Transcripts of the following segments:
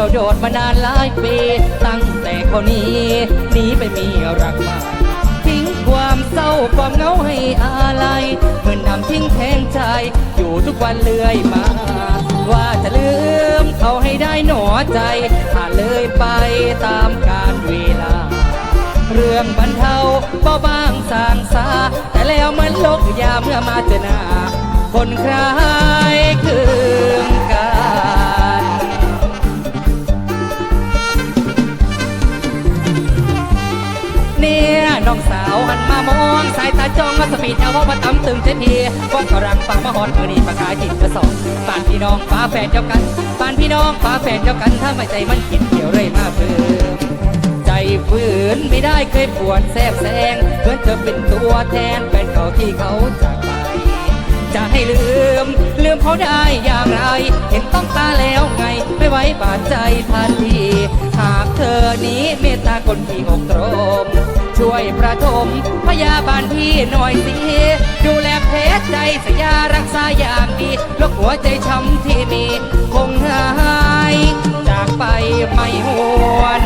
ยวโดดมานานหลายปี ตั้งแต่เขาหนี้หนีไปมีรักใหม่ทิ้งความเศร้าความเหงาให้อะไรเหมือนนำทิ้งแทงใจ อยู่ทุกวันเลื่อยมา ว่าจะลืมเขาให้ได้หนอใจผ่านเลยไปตามกาลเวลา เรื่องบรรเทาเบาบางสางสา แต่แล้วมันลกยาเมื่อมาเจอหน้าคนครคื น้องสาวหันมามองสายตาจ้องมาสปีดเอาว่ามาตำตึงเจ็ดทีว่ากำลังฟังมาฮอดมือนี่ประกายจิตกระสอบปานพี่น้องฟ้าแฝดเดียวกันปานพี่น้องฟ้าแฝดเดียวกันถ้าไม่ใจมันคิดเกี่ยวเลยมาเพิ่มใจฝืนไม่ได้เคยปวดแสบแสงเพื่อนเธอเป็นตัวแทนเป็นเขาที่เขาจากไปจะให้ลืม ลืมเขาได้อย่างไร เห็นต้องตาแล้วไง ไม่ไว้บาดใจทันที หากเธอนี้เมตตาคนที่อกตรม ช่วยประทมพยาบาลพี่หน่อยสิ ดูแลเพชใจสยารักษาอย่างดีโรคหัวใจช้ำที่มี คงหาย จากไปไม่หวน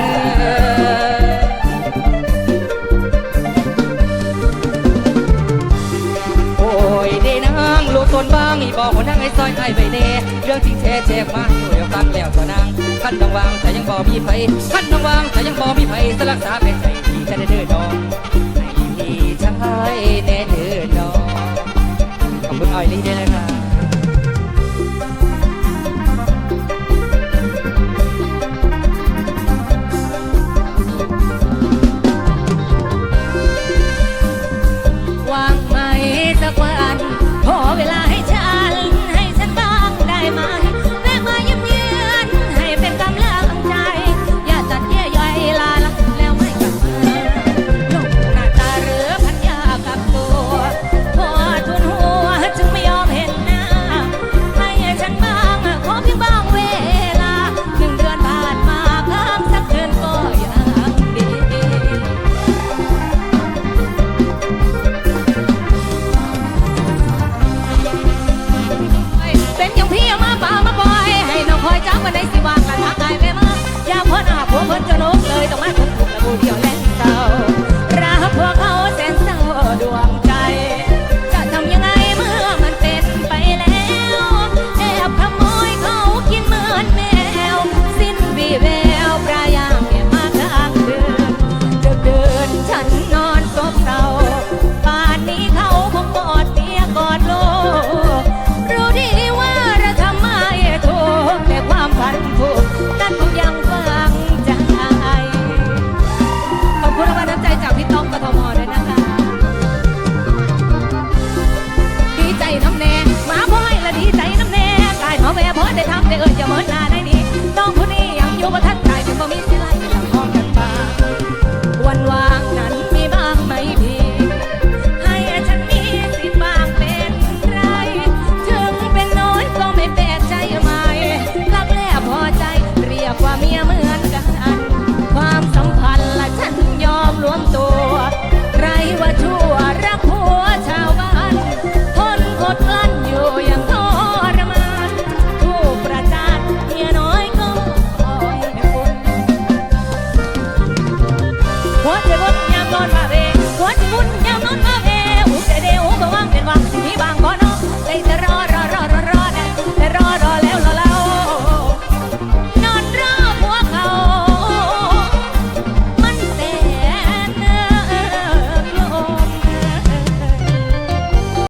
โอ้ยเดนางลูกตนบ้างอีบอกหัวนั่งไอ้ซอยไอ้ใบเน่เรื่องจริงแท้แจกมาหน่วยฟังแล้วก็นางขั้นต้องวางแต่ยังบ่มีไผขั้นต้องวางแต่ยังบ่มี เป็ Con.